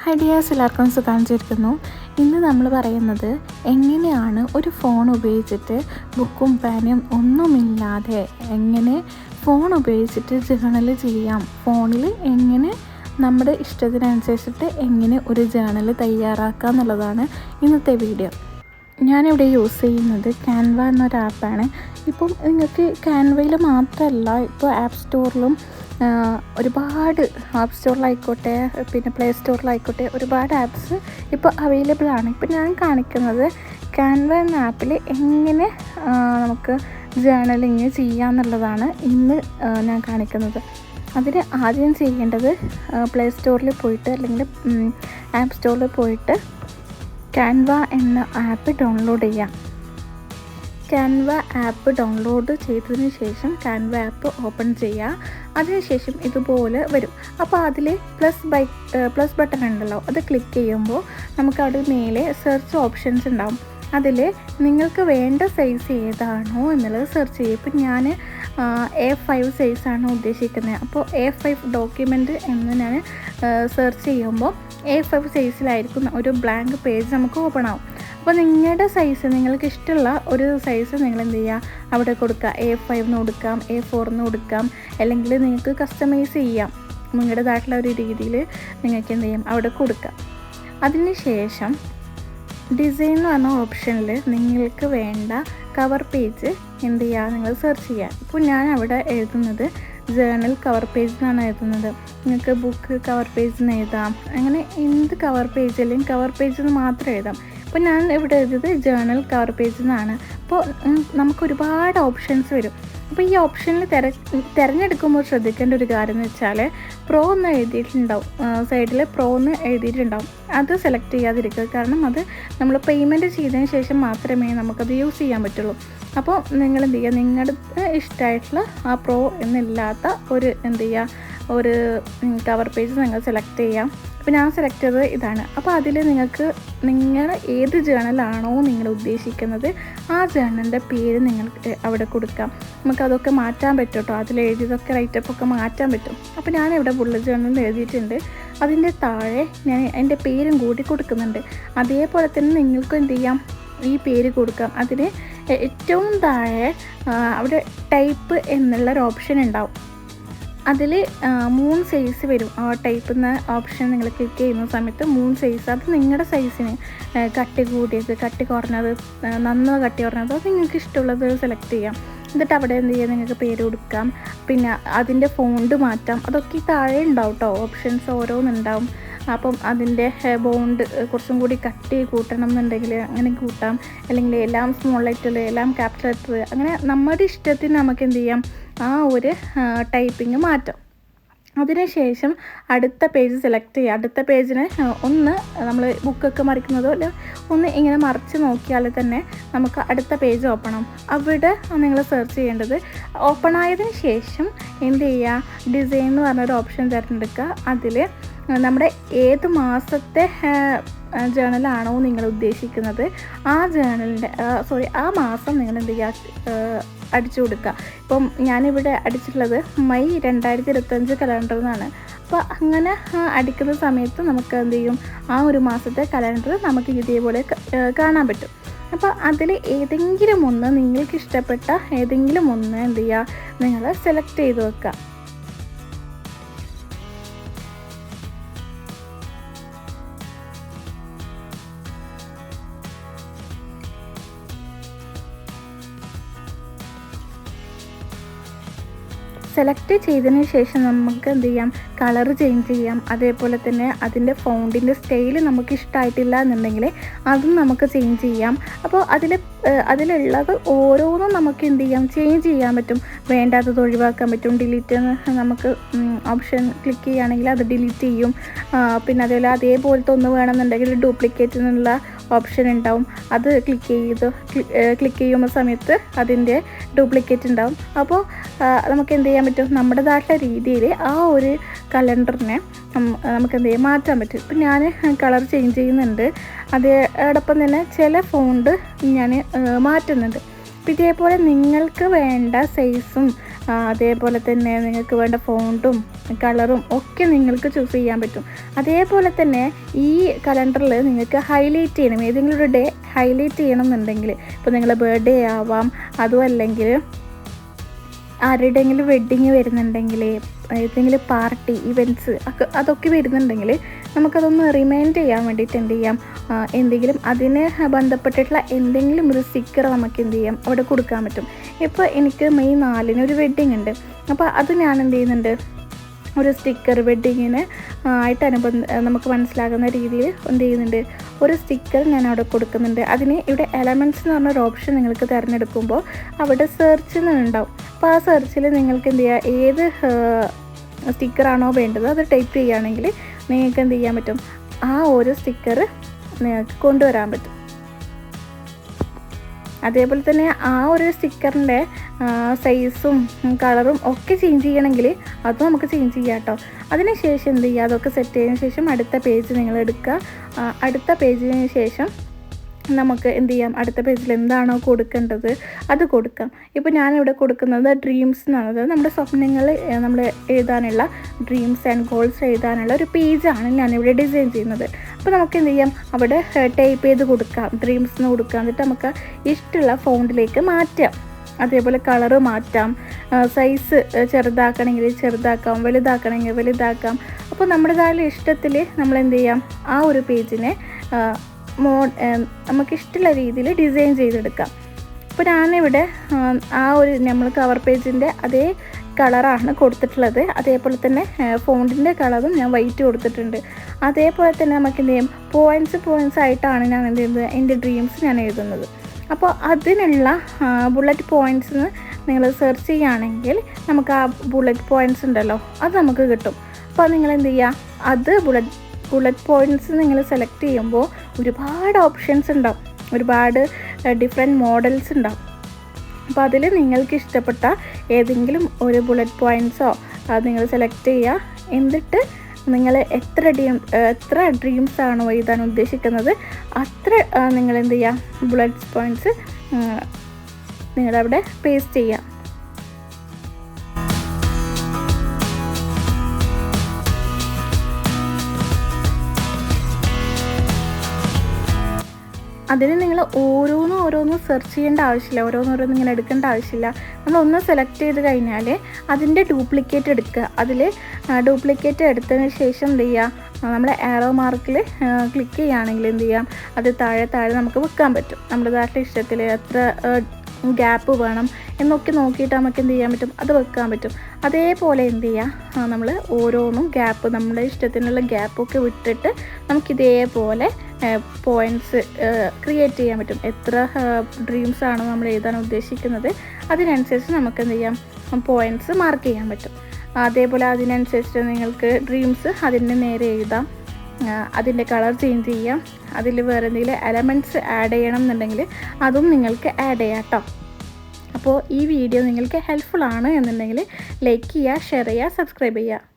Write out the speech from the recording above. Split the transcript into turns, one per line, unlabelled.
High Diaz എല്ലാവർക്കും ചേർക്കുന്നു ഇന്ന് നമ്മൾ പറയുന്നത് എങ്ങനെയാണ് ഒരു ഫോൺ ഉപയോഗിച്ചിട്ട് ബുക്കും പേനയും ഒന്നുമില്ലാതെ എങ്ങനെ ഫോൺ ഉപയോഗിച്ചിട്ട് ജേണൽ ചെയ്യാം? ഫോണിൽ എങ്ങനെ നമ്മുടെ ഇഷ്ടത്തിനനുസരിച്ചിട്ട് എങ്ങനെ ഒരു ജേണൽ തയ്യാറാക്കുക എന്നുള്ളതാണ് ഇന്നത്തെ വീഡിയോ ഞാനിവിടെ യൂസ് ചെയ്യുന്നത് ക്യാൻവ എന്നൊരു ആപ്പാണ് ഇപ്പം നിങ്ങൾക്ക് ക്യാൻവയിൽ മാത്രമല്ല ഇപ്പോൾ ആപ്പ് സ്റ്റോറിലും ഒരുപാട് ആപ്പ് സ്റ്റോറിലായിക്കോട്ടെ പിന്നെ പ്ലേ സ്റ്റോറിലായിക്കോട്ടെ ഒരുപാട് ആപ്സ് ഇപ്പോൾ അവൈലബിൾ ആണ്. ഇപ്പോൾ ഞാൻ കാണിക്കുന്നത് ക്യാൻവ എന്ന ആപ്പിൽ എങ്ങനെ നമുക്ക് ജേണലിങ് ചെയ്യാമെന്നുള്ളതാണ് ഇന്ന് ഞാൻ കാണിക്കുന്നത്. അതിന് ആദ്യം ചെയ്യേണ്ടത് പ്ലേ സ്റ്റോറിൽ പോയിട്ട് അല്ലെങ്കിൽ ആപ്പ് സ്റ്റോറിൽ പോയിട്ട് ക്യാൻവ എന്ന ആപ്പ് ഡൗൺലോഡ് ചെയ്യാം. ക്യാൻവ ആപ്പ് ഡൗൺലോഡ് ചെയ്തതിന് ശേഷം ക്യാൻവ ആപ്പ് ഓപ്പൺ ചെയ്യുക അതിനുശേഷം ഇതുപോലെ വരും. അപ്പോൾ അതിൽ പ്ലസ് ബൈ പ്ലസ് ബട്ടൺ ഉണ്ടല്ലോ. അത് ക്ലിക്ക് ചെയ്യുമ്പോൾ നമുക്ക് അവിടെ മേലെ സെർച്ച് ഓപ്ഷൻസ് ഉണ്ടാവും. അതിൽ നിങ്ങൾക്ക് വേണ്ട സൈസ് ഏതാണോ എന്നുള്ളത് സെർച്ച് ചെയ്യും. ഇപ്പം ഞാൻ എ ഫൈവ് സൈസാണ് ഉദ്ദേശിക്കുന്നത് അപ്പോൾ എ ഫൈവ് ഡോക്യുമെന്റ് എന്ന് ഞാൻ സെർച്ച് ചെയ്യുമ്പോൾ എ ഫൈവ് സൈസിലായിരിക്കുന്ന ഒരു ബ്ലാങ്ക് പേജ് നമുക്ക് ഓപ്പൺ ആവും. അപ്പോൾ നിങ്ങളുടെ സൈസ് നിങ്ങൾക്ക് ഇഷ്ടമുള്ള ഒരു സൈസ് നിങ്ങൾ എന്ത് ചെയ്യുക അവിടെ കൊടുക്കുക എ ഫൈവ് എന്ന് കൊടുക്കാം എ എന്ന് കൊടുക്കാം അല്ലെങ്കിൽ നിങ്ങൾക്ക് കസ്റ്റമൈസ് ചെയ്യാം. നിങ്ങളുടേതായിട്ടുള്ള ഒരു രീതിയിൽ നിങ്ങൾക്ക് എന്ത് ചെയ്യാം? അവിടെ കൊടുക്കാം. അതിന് ശേഷം ഡിസൈൻ എന്ന് പറഞ്ഞ ഓപ്ഷനിൽ നിങ്ങൾക്ക് വേണ്ട കവർ പേജ് എന്ത് ചെയ്യുക നിങ്ങൾ സെർച്ച് ചെയ്യുക ഇപ്പോൾ ഞാൻ അവിടെ എഴുതുന്നത് ജേണൽ കവർ പേജ് എന്നാണ് എഴുതുന്നത്. നിങ്ങൾക്ക് ബുക്ക് കവർ പേജ് എന്ന് എഴുതാം. അങ്ങനെ എന്ത് കവർ പേജ് അല്ലെങ്കിൽ കവർ പേജ് എന്ന് മാത്രം എഴുതാം. അപ്പോൾ ഞാൻ ഇവിടെ എഴുതിയത് ജേണൽ കവർ പേജ് എന്നാണ് അപ്പോൾ നമുക്ക് ഒരുപാട് ഓപ്ഷൻസ് വരും. അപ്പോൾ ഈ ഓപ്ഷനിൽ തിര തിരഞ്ഞെടുക്കുമ്പോൾ ശ്രദ്ധിക്കേണ്ട ഒരു കാര്യം എന്ന് വെച്ചാൽ പ്രോ എന്ന് എഴുതിയിട്ടുണ്ടാവും. സൈഡിൽ പ്രോ എന്ന് എഴുതിയിട്ടുണ്ടാവും. അത് സെലക്ട് ചെയ്യാതിരിക്കുക. കാരണം അത് നമ്മൾ പേയ്മെന്റ് ചെയ്തതിന് ശേഷം മാത്രമേ നമുക്കത് യൂസ് ചെയ്യാൻ പറ്റുള്ളൂ. അപ്പോൾ നിങ്ങൾ എന്ത് ചെയ്യുക? നിങ്ങളുടെ ഇഷ്ടമായിട്ടുള്ള ആ പ്രോ എന്നില്ലാത്ത ഒരു എന്ത് ചെയ്യുക? ഒരു കവർ പേജ് നിങ്ങൾ സെലക്ട് ചെയ്യാം അപ്പോൾ ഞാൻ സെലക്ട് ചെയ്തത് ഇതാണ്. അപ്പോൾ അതിൽ നിങ്ങൾക്ക് നിങ്ങൾ ഏത് ജേണലാണോ നിങ്ങൾ ഉദ്ദേശിക്കുന്നത് ആ ജേണലിന്റെ പേര് നിങ്ങൾക്ക് അവിടെ കൊടുക്കാം. നമുക്ക് അതൊക്കെ മാറ്റാൻ പറ്റും കേട്ടോ. അതിൽ എഴുതിയതൊക്കെ റൈറ്റപ്പ് ഒക്കെ മാറ്റാൻ പറ്റും. അപ്പോൾ ഞാൻ ഇവിടെ ബുള്ളറ്റ് ജേണലിൽ എഴുതിയിട്ടുണ്ട്. അതിന്റെ താഴെ ഞാൻ എന്റെ പേരും കൂടി കൊടുക്കുന്നുണ്ട്. അതേപോലെ തന്നെ നിങ്ങൾക്കും എന്ത് ചെയ്യാം? ഈ പേര് കൊടുക്കാം. അതിന് ഏറ്റവും താഴെ അവിടെ ടൈപ്പ് എന്നുള്ളൊരു ഓപ്ഷൻ ഉണ്ടാവും. അതിൽ മൂൺ സൈസ് വരും. ആ ടൈപ്പ് എന്ന ഓപ്ഷൻ നിങ്ങൾ ക്ലിക്ക് ചെയ്യുന്ന സമയത്ത് മൂൺ സൈസ് അത് നിങ്ങളുടെ സൈസിന് കട്ടി കൂടിയത് കട്ടി കുറഞ്ഞത് നന്ന കട്ടി കുറഞ്ഞത് അത് നിങ്ങൾക്ക് ഇഷ്ടമുള്ളത് സെലക്ട് ചെയ്യാം. എന്നിട്ട് അവിടെ എന്ത് ചെയ്യാം? നിങ്ങൾക്ക് പേര് കൊടുക്കാം. പിന്നെ അതിന്റെ ഫോണ്ട് മാറ്റാം. അതൊക്കെ താഴെ ഉണ്ടാവും കേട്ടോ ഓപ്ഷൻസ് ഓരോന്നുണ്ടാവും. അപ്പം അതിന്റെ ബോണ്ട് കുറച്ചും കൂടി കട്ടി കൂട്ടണം എന്നുണ്ടെങ്കിൽ അങ്ങനെ കൂട്ടാം. അല്ലെങ്കിൽ എല്ലാം സ്മോൾ ലെറ്റർ എല്ലാം ക്യാപിറ്റൽ ലെറ്റർ അങ്ങനെ നമ്മുടെ ഇഷ്ടത്തിന് നമുക്ക് എന്ത് ചെയ്യാം? ആ ഒരു ടൈപ്പിംഗ് മാറ്റാം. അതിനുശേഷം അടുത്ത പേജ് സെലക്ട് ചെയ്യുക. അടുത്ത പേജിനെ ഒന്ന് നമ്മൾ ബുക്കൊക്കെ മറിക്കുന്നതോ അല്ല ഒന്ന് ഇങ്ങനെ മറിച്ച് നോക്കിയാൽ തന്നെ നമുക്ക് അടുത്ത പേജ് ഓപ്പൺ ആവും. അവിടെ നിങ്ങൾ സെർച്ച് ചെയ്യേണ്ടത് ഓപ്പൺ ആയതിന് ശേഷം എന്ത് ചെയ്യുക? ഡിസൈൻ എന്ന് പറഞ്ഞൊരു ഓപ്ഷൻ തിരഞ്ഞെടുക്കുക. അതിൽ നമ്മുടെ ഏത് മാസത്തെ ജേണലാണോ നിങ്ങൾ ഉദ്ദേശിക്കുന്നത്? ആ ജേണലിന്റെ സോറി ആ മാസം നിങ്ങൾ എന്ത് ചെയ്യുക? അടിച്ചു കൊടുക്കുക. ഇപ്പം ഞാനിവിടെ അടിച്ചിട്ടുള്ളത് മെയ് രണ്ടായിരത്തി ഇരുപത്തഞ്ച് കലണ്ടർ എന്നാണ് അപ്പോൾ അങ്ങനെ അടിക്കുന്ന സമയത്ത് നമുക്ക് എന്ത് ചെയ്യും? ആ ഒരു മാസത്തെ കലണ്ടർ നമുക്ക് ഇതേപോലെ കാണാൻ പറ്റും. അപ്പോൾ അതിൽ ഏതെങ്കിലും ഒന്ന് നിങ്ങൾക്ക് ഇഷ്ടപ്പെട്ട ഏതെങ്കിലും ഒന്ന് എന്ത് ചെയ്യുക? നിങ്ങൾ സെലക്ട് ചെയ്ത് വെക്കുക. സെലക്ട് ചെയ്തതിന് ശേഷം നമുക്ക് എന്ത് ചെയ്യാം? കളർ ചേഞ്ച് ചെയ്യാം. അതേപോലെ തന്നെ അതിന്റെ ഫൗണ്ടിന്റെ സ്റ്റൈൽ നമുക്ക് ഇഷ്ടമായിട്ടില്ല എന്നുണ്ടെങ്കിൽ അതും നമുക്ക് ചേഞ്ച് ചെയ്യാം. അപ്പോൾ അതിൽ അതിലുള്ളത് ഓരോന്നും നമുക്ക് എന്ത് ചെയ്യാം? ചേഞ്ച് ചെയ്യാൻ പറ്റും. വേണ്ടാത്തത് ഒഴിവാക്കാൻ പറ്റും. ഡിലീറ്റ് നമുക്ക് ഓപ്ഷൻ ക്ലിക്ക് ചെയ്യുകയാണെങ്കിൽ അത് ഡിലീറ്റ് ചെയ്യും. പിന്നെ അതേപോലെ അതേപോലത്തെ ഒന്ന് വേണമെന്നുണ്ടെങ്കിൽ ഡ്യൂപ്ലിക്കേറ്റ് എന്നുള്ള ഓപ്ഷൻ ഉണ്ടാവും. അത് ക്ലിക്ക് ചെയ്ത് ക്ലിക്ക് ചെയ്യുന്ന സമയത്ത് അതിന്റെ ഡ്യൂപ്ലിക്കേറ്റ് ഉണ്ടാവും. അപ്പോൾ നമുക്ക് എന്ത് ചെയ്യാൻ പറ്റും? നമ്മുടേതായിട്ടുള്ള രീതിയിൽ ആ ഒരു കലണ്ടറിനെ നമുക്ക് എന്ത് ചെയ്യാം? മാറ്റാൻ പറ്റും. ഇപ്പം ഞാൻ കളർ ചേഞ്ച് ചെയ്യുന്നുണ്ട്. അതോടൊപ്പം തന്നെ ചില ഫോണ്ട് ഞാൻ മാറ്റുന്നുണ്ട്. ഇതേപോലെ നിങ്ങൾക്ക് വേണ്ട സൈസും അതേപോലെ തന്നെ നിങ്ങൾക്ക് വേണ്ട ഫോണ്ടും കളറും ഒക്കെ നിങ്ങൾക്ക് ചൂസ് ചെയ്യാൻ പറ്റും. അതേപോലെ തന്നെ ഈ കലണ്ടറിൽ നിങ്ങൾക്ക് ഹൈലൈറ്റ് ചെയ്യണം. ഏതെങ്കിലും ഒരു ഡേ ഹൈലൈറ്റ് ചെയ്യണം എന്നുണ്ടെങ്കിൽ ഇപ്പോൾ നിങ്ങളുടെ ബർത്ത്ഡേ ആവാം അതും അല്ലെങ്കിൽ ആരുടെയെങ്കിലും വെഡ്ഡിങ് വരുന്നുണ്ടെങ്കിൽ ഏതെങ്കിലും പാർട്ടി ഇവന്റ്സ് അതൊക്കെ വരുന്നുണ്ടെങ്കിൽ നമുക്കതൊന്ന് റിമൈൻഡ് ചെയ്യാൻ വേണ്ടിയിട്ട് എന്ത് ചെയ്യാം? എന്തെങ്കിലും അതിന് ബന്ധപ്പെട്ടിട്ടുള്ള എന്തെങ്കിലും ഒരു സ്റ്റിക്കർ നമുക്ക് എന്ത് ചെയ്യാം? അവിടെ കൊടുക്കാൻ പറ്റും. ഇപ്പോൾ എനിക്ക് മെയ് നാലിന് ഒരു വെഡ്ഡിങ് ഉണ്ട്. അപ്പോൾ അത് ഞാൻ എന്ത് ചെയ്യുന്നുണ്ട്? ഒരു സ്റ്റിക്കർ വെഡ്ഡിങ്ങിന് ആയിട്ട് അനുബന്ധ നമുക്ക് മനസ്സിലാകുന്ന രീതിയിൽ എന്ത് ചെയ്യുന്നുണ്ട്? ഒരു സ്റ്റിക്കർ ഞാൻ അവിടെ കൊടുക്കുന്നുണ്ട്. അതിന് ഇവിടെ എലമെന്റ്സ് എന്ന് പറഞ്ഞൊരു ഓപ്ഷൻ നിങ്ങൾക്ക് തിരഞ്ഞെടുക്കുമ്പോൾ അവിടെ സെർച്ച് എന്നുണ്ടാവും അപ്പോൾ ആ സെർച്ചിൽ നിങ്ങൾക്ക് എന്ത് ചെയ്യുക ഏത് സ്റ്റിക്കറാണോ വേണ്ടത് അത് ടൈപ്പ് ചെയ്യുകയാണെങ്കിൽ നിങ്ങൾക്ക് എന്ത് ചെയ്യാൻ പറ്റും? ആ ഒരു സ്റ്റിക്കർ നിങ്ങൾക്ക് കൊണ്ടുവരാൻ പറ്റും. അതേപോലെ തന്നെ ആ ഒരു സ്റ്റിക്കറിന്റെ സൈസും കളറും ഒക്കെ ചേഞ്ച് ചെയ്യണമെങ്കിൽ അതും നമുക്ക് ചേഞ്ച് ചെയ്യാം കേട്ടോ. അതിനുശേഷം എന്ത് ചെയ്യുക? അതൊക്കെ സെറ്റ് ചെയ്തതിന് ശേഷം അടുത്ത പേജ് നിങ്ങൾ എടുക്കുക. അടുത്ത പേജിന് ശേഷം നമുക്ക് എന്ത് ചെയ്യാം? അടുത്ത പേജിൽ എന്താണോ കൊടുക്കേണ്ടത് അത് കൊടുക്കാം. ഇപ്പോൾ ഞാനിവിടെ കൊടുക്കുന്നത് ഡ്രീംസ് എന്നാണ്. നമ്മുടെ സ്വപ്നങ്ങൾ നമ്മൾ എഴുതാനുള്ള ഡ്രീംസ് ആൻഡ് ഗോൾസ് എഴുതാനുള്ള ഒരു പേജാണ് ഞാനിവിടെ ഡിസൈൻ ചെയ്യുന്നത്. അപ്പോൾ നമുക്ക് എന്ത് ചെയ്യാം? അവിടെ ടൈപ്പ് ചെയ്ത് കൊടുക്കാം. ഡ്രീംസ് എന്ന് കൊടുക്കാം. എന്നിട്ട് നമുക്ക് ഇഷ്ടമുള്ള ഫോണ്ടിലേക്ക് മാറ്റാം. അതേപോലെ കളറ് മാറ്റാം. സൈസ് ചെറുതാക്കണമെങ്കിൽ ചെറുതാക്കാം. വലുതാക്കണമെങ്കിൽ വലുതാക്കാം. അപ്പോൾ നമ്മുടേതായ ഇഷ്ടത്തിൽ നമ്മൾ എന്ത് ചെയ്യാം? ആ ഒരു പേജിനെ മോ നമുക്കിഷ്ടമുള്ള രീതിയിൽ ഡിസൈൻ ചെയ്തെടുക്കാം. അപ്പോൾ ഞാനിവിടെ ആ ഒരു നമ്മൾ കവർ പേജിന്റെ അതേ കളറാണ് കൊടുത്തിട്ടുള്ളത്. അതേപോലെ തന്നെ ഫോണ്ടിന്റെ കളറും ഞാൻ വൈറ്റ് കൊടുത്തിട്ടുണ്ട്. അതേപോലെ തന്നെ നമുക്ക് എന്ത് ചെയ്യും? പോയിന്റ്സ് പോയിന്റ്സ് ആയിട്ടാണ് ഞാൻ എന്ത് ചെയ്യുന്നത്? എന്റെ ഡ്രീംസ് ഞാൻ എഴുതുന്നത്. അപ്പോൾ അതിനുള്ള ബുള്ളറ്റ് പോയിന്റ്സ് നിങ്ങൾ സെർച്ച് ചെയ്യുകയാണെങ്കിൽ നമുക്ക് ആ ബുള്ളറ്റ് പോയിന്റ്സ് ഉണ്ടല്ലോ അത് നമുക്ക് കിട്ടും. അപ്പോൾ നിങ്ങൾ എന്ത് ചെയ്യുക? അത് ബുള്ളറ്റ് ബുള്ളറ്റ് പോയിന്റ്സ് നിങ്ങൾ സെലക്ട് ചെയ്യുമ്പോൾ ഒരുപാട് ഓപ്ഷൻസ് ഉണ്ടാവും ഒരുപാട് ഡിഫറെന്റ് മോഡൽസ് ഉണ്ടാവും അപ്പോൾ അതിൽ നിങ്ങൾക്ക് ഇഷ്ടപ്പെട്ട ഏതെങ്കിലും ഒരു ബുള്ളറ്റ് പോയിന്റ്സോ അത് നിങ്ങൾ സെലക്ട് ചെയ്യുക എന്നിട്ട് നിങ്ങൾ എത്ര ഡ്രീം എത്ര ഡ്രീംസ് ആണോ എഴുതാൻ ഉദ്ദേശിക്കുന്നത് അത്ര നിങ്ങൾ എന്ത് ചെയ്യുക ബുള്ളറ്റ് പോയിന്റ്സ് നിങ്ങളവിടെ പേസ്റ്റ് ചെയ്യുക അതിന് നിങ്ങൾ ഓരോന്നും ഓരോന്നും സെർച്ച് ചെയ്യേണ്ട ആവശ്യമില്ല. ഓരോന്നോരോന്നും ഇങ്ങനെ എടുക്കേണ്ട ആവശ്യമില്ല. നമ്മൾ ഒന്ന് സെലക്ട് ചെയ്ത് കഴിഞ്ഞാൽ അതിന്റെ ഡ്യൂപ്ലിക്കേറ്റ് എടുക്കുക. അതിൽ ഡ്യൂപ്ലിക്കേറ്റ് എടുത്തതിന് ശേഷം എന്ത് ചെയ്യുക? നമ്മൾ ആറോ മാർക്കിൽ ക്ലിക്ക് ചെയ്യുകയാണെങ്കിൽ എന്ത് ചെയ്യാം? അത് താഴെ താഴെ നമുക്ക് വെക്കാൻ പറ്റും. നമ്മുടേതായിട്ടുള്ള ഇഷ്ടത്തിൽ എത്ര ഗ്യാപ്പ് വേണം എന്നൊക്കെ നോക്കിയിട്ട് നമുക്ക് എന്ത് ചെയ്യാൻ പറ്റും? അത് വെക്കാൻ പറ്റും. അതേപോലെ എന്ത് ചെയ്യുക? നമ്മൾ ഓരോന്നും ഗ്യാപ്പ് നമ്മുടെ ഇഷ്ടത്തിനുള്ള ഗ്യാപ്പൊക്കെ വിട്ടിട്ട് നമുക്കിതേപോലെ പോയിന്റ്സ് ക്രിയേറ്റ് ചെയ്യാൻ പറ്റും. എത്ര ഡ്രീംസ് ആണോ നമ്മൾ എഴുതാൻ ഉദ്ദേശിക്കുന്നത് അതിനനുസരിച്ച് നമുക്ക് എന്ത് ചെയ്യാം? പോയിന്റ്സ് മാർക്ക് ചെയ്യാൻ പറ്റും. അതേപോലെ അതിനനുസരിച്ച് നിങ്ങൾക്ക് ഡ്രീംസ് അതിന് നേരെ എഴുതാം. അതിന്റെ കളർ ചേഞ്ച് ചെയ്യാം. അതിൽ വേറെ എന്തെങ്കിലും എലമെന്റ്സ് ആഡ് ചെയ്യണം എന്നുണ്ടെങ്കിൽ അതും നിങ്ങൾക്ക് ആഡ് ചെയ്യാം കേട്ടോ അപ്പോൾ ഈ വീഡിയോ നിങ്ങൾക്ക് ഹെൽപ്ഫുൾ ആണ് എന്നുണ്ടെങ്കിൽ ലൈക്ക് ചെയ്യുക ഷെയർ ചെയ്യുക സബ്സ്ക്രൈബ് ചെയ്യുക.